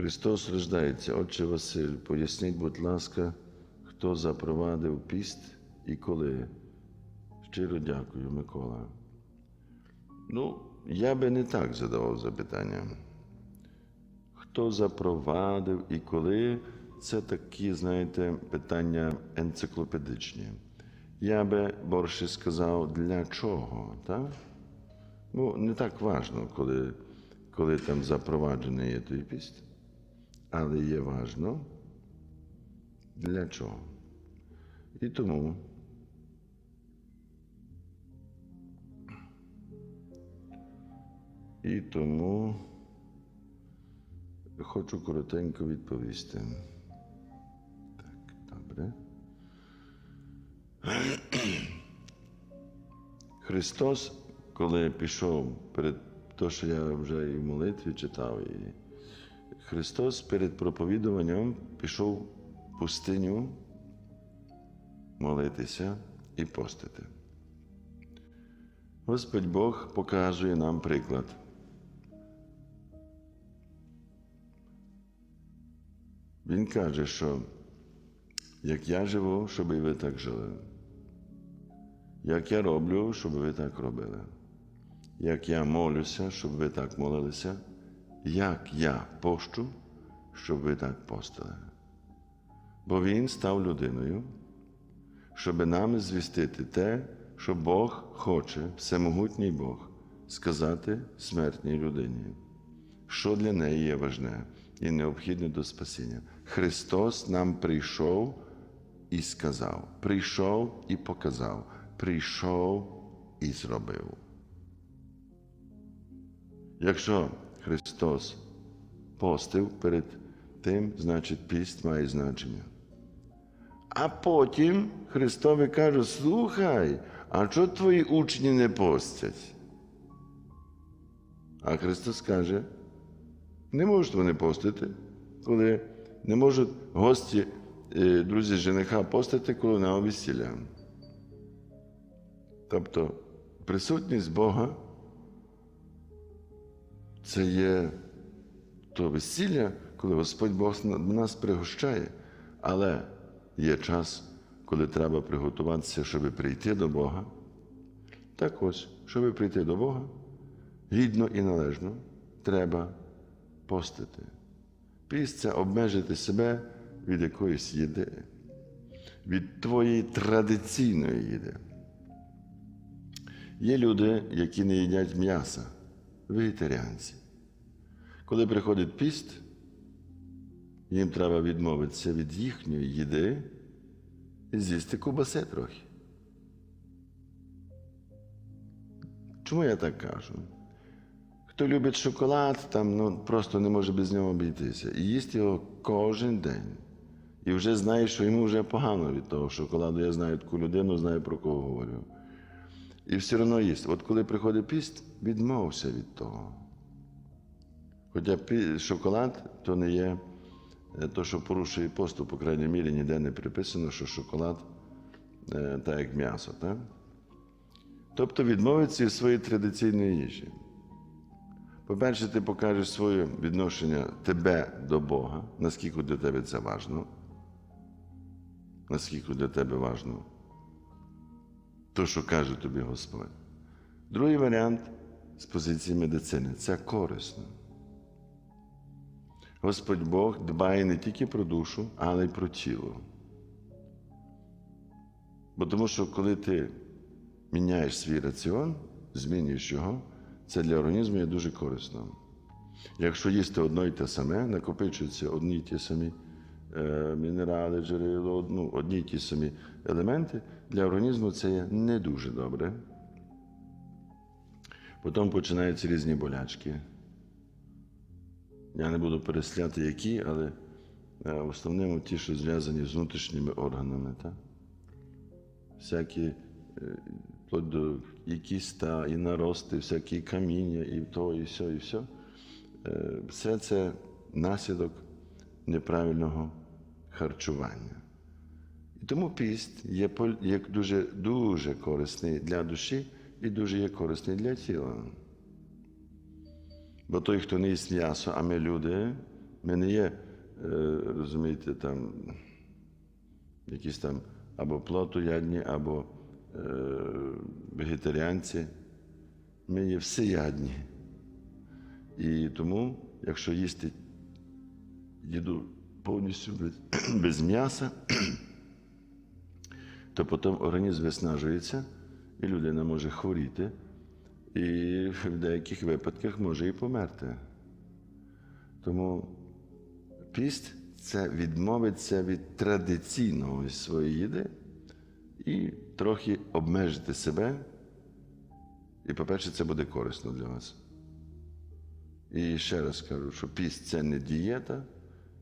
Христос рождається. Отче Василь, поясніть, будь ласка, хто запровадив піст і коли. Щиро дякую, Микола. Ну, я би не так задавав запитання. Хто запровадив і коли, це такі, знаєте, питання енциклопедичні. Я би борше сказав, для чого, так? Ну, не так важно, коли, коли там запроваджений є той піст, але є важно для чого. І тому і тому хочу коротенько відповісти. Так, добре. Христос, коли пішов перед то, що я вже і в молитві читав, і Христос перед проповідуванням пішов в пустиню молитися і постити. Господь Бог показує нам приклад. Він каже, що як я живу, щоб і ви так жили. Як я роблю, щоб ви так робили. Як я молюся, щоб ви так молилися. Як я пощу, щоб ви так постили. Бо Він став людиною, щоб нам звістити те, що Бог хоче, всемогутній Бог, сказати смертній людині, що для неї є важне і необхідне до спасіння. Христос нам прийшов і сказав, прийшов і показав, прийшов і зробив. Якщо Христос постив перед тим, значить піст має значення. А потім Христові каже: слухай, а чого твої учні не постять? А Христос каже, не можуть вони постити, коли не можуть гості, е, друзі жениха постити, коли на весілля. Тобто присутність Бога це є то весілля, коли Господь Бог нас пригощає, але є час, коли треба приготуватися, щоб прийти до Бога. Так ось, щоб прийти до Бога, гідно і належно треба постити. Піст це обмежити себе від якоїсь їди, від твоєї традиційної їди. Є люди, які не їдять м'яса, вегетаріанці. Коли приходить піст, їм треба відмовитися від їхньої їди і з'їсти кубаси трохи. Чому я так кажу? Хто любить шоколад, там ну, просто не може без нього обійтися. І їсть його кожен день. І вже знає, що йому вже погано від того шоколаду. Я знаю таку людину, знаю про кого говорю. І все одно їсть. От коли приходить піст, відмовся від того. Хоча шоколад то не є е, то, що порушує посту, по крайній мірі, ніде не приписано, що шоколад е, так як м'ясо. Так? Тобто відмовитися від своєї традиційної їжі. По-перше, ти покажеш своє відношення тебе до Бога, наскільки для тебе це важно. Наскільки для тебе важно то, що каже тобі Господь. Другий варіант з позиції медицини це корисно. Господь Бог дбає не тільки про душу, але й про тіло. Бо тому що коли ти міняєш свій раціон, змінюєш його, це для організму є дуже корисно. Якщо їсти одно й те саме, накопичуються одні й ті самі е, мінерали, джерело, ну, одні й ті самі елементи, для організму це є не дуже добре. Потім починаються різні болячки. Я не буду пересляти, які, але е, в основному ті, що зв'язані з внутрішніми органами. Так? Всякі е, вплоть до і кіста, і нарости, всякі каміння, і то, і все, і все. Все це наслідок неправильного харчування. І тому піст є, є дуже, дуже корисний для душі і дуже є корисний для тіла. Бо той, хто не їсть м'ясо, а ми люди, Ми не є, е, розумієте, там якісь там або плотоядні, або е, вегетаріанці. Ми є всеядні. І тому, якщо їсти їду повністю без, без м'яса, то потім організм виснажується, і людина може хворіти, і в деяких випадках може і померти. Тому піст це відмовитися від традиційного своєї їди і трохи обмежити себе. І, по-перше, це буде корисно для вас. І ще раз кажу, що піст це не дієта,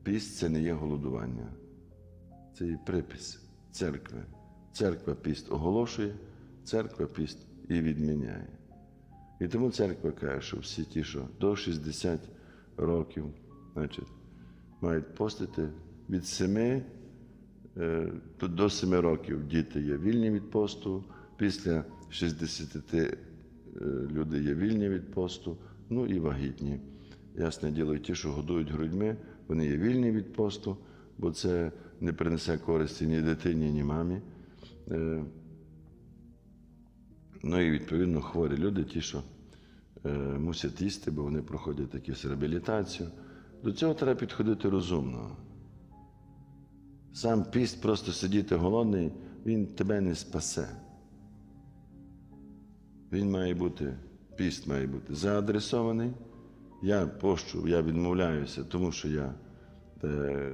піст це не є голодування. Це є припис церкви. Церква піст оголошує, церква піст і відміняє. І тому церква каже, що всі ті, що до 60 років, значить, мають постити від 7 е, до- до 7 років діти є вільні від посту, після 60 е, люди є вільні від посту, ну і вагітні. Ясне діло, і ті, що годують грудьми, вони є вільні від посту, бо це не принесе користі ні дитині, ні мамі. Ну і відповідно хворі люди, ті, що е, мусять їсти, бо вони проходять якусь реабілітацію. До цього треба підходити розумно. Сам піст, просто сидіти голодний, він тебе не спасе. Він має бути, піст має бути заадресований. Я пощу, я відмовляюся, тому що я е,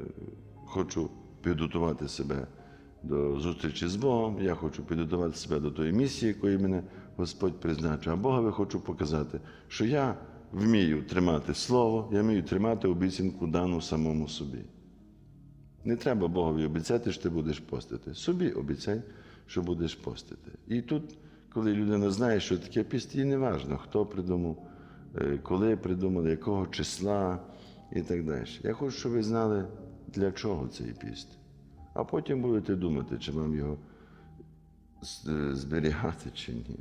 хочу підготувати себе до зустрічі з Богом, я хочу підготувати себе до тої місії, якої мене Господь призначив. А Богові хочу показати, що я вмію тримати слово, я вмію тримати обіцянку дану самому собі. Не треба Богові обіцяти, що ти будеш постити. Собі обіцяй, що будеш постити. І тут, коли людина знає, що таке піст, їй не важливо, хто придумав, е, коли придумали, якого числа і так далі. Я хочу, щоб ви знали, для чого цей піст. А потім будете думати, чи вам його е, зберігати чи ні.